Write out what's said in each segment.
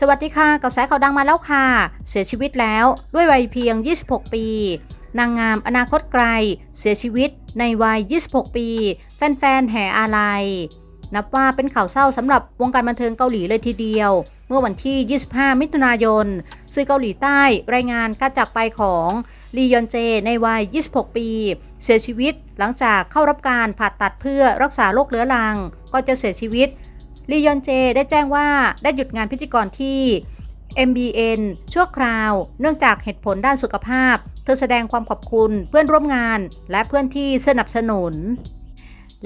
สวัสดีค่ะกระแสข่าวดังมาแล้วค่ะ เสียชีวิตแล้วด้วยวัยเพียง 26 ปี นางงามอนาคตไกล เสียชีวิตในวัย 26 ปี แฟนๆแห่อาลัย นับว่าเป็นข่าวเศร้าสำหรับวงการบันเทิงเกาหลีเลยทีเดียว เมื่อวันที่ 25 มิถุนายน สื่อเกาหลีใต้รายงานการจากไปของลียอนเจในวัย 26 ปี เสียชีวิตหลังจากเข้ารับการผ่าตัดเพื่อรักษาโรคเรื้อรัง ก็จะเสียชีวิต ลียอนเจได้แจ้งว่าได้หยุดงานพิธีกรที่ MBN ชั่วคราว เนื่องจากเหตุผลด้านสุขภาพ เธอแสดงความขอบคุณเพื่อนร่วมงาน และเพื่อนที่สนับสนุน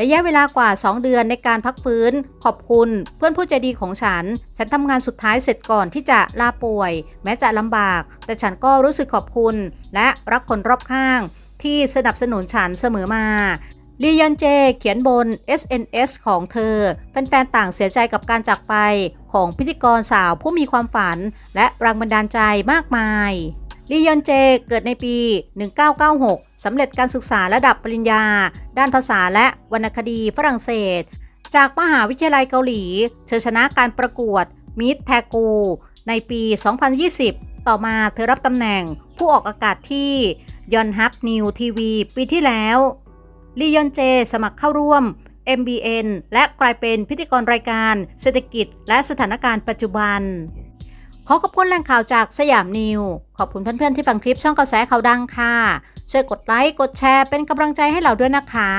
ระยะเวลากว่า 2 เดือนในการพักฟื้น ขอบคุณ เพื่อนผู้ใจดีของฉัน ฉันทำงานสุดท้ายเสร็จก่อนที่จะลาป่วย แม้จะลำบาก แต่ฉันก็รู้สึกขอบคุณ และรักคนรอบข้าง ที่สนับสนุนฉันเสมอมา ลียอนเจเขียนบน SNS ของเธอ แฟนๆ ต่างเสียใจกับการจากไปของพิธีกรสาวผู้มีความฝัน และแรงบันดาลใจมากมายลียอนเจเกิดในปี 1996 สำเร็จการศึกษาระดับปริญญา ด้านภาษาและวรรณคดีฝรั่งเศส จากมหาวิทยาลัยเกาหลี เธอชนะการประกวดมิสแทกู ในปี 2020 ต่อมาเธอรับตำแหน่งผู้ออกอากาศที่ยอนฮับนิวทีวีปีที่แล้ว ลียอนเจ สมัครเข้าร่วม MBN และกลายเป็นพิธีกรรายการเศรษฐกิจและสถานการณ์ปัจจุบัน ขอขอบคุณแหล่งข่าวจากสยามนิว ขอบคุณเพื่อนๆที่ฟังคลิปช่องกระแสข่าวดังค่ะช่วยกดไลค์ กดแชร์เป็นกำลังใจให้เราด้วยนะคะ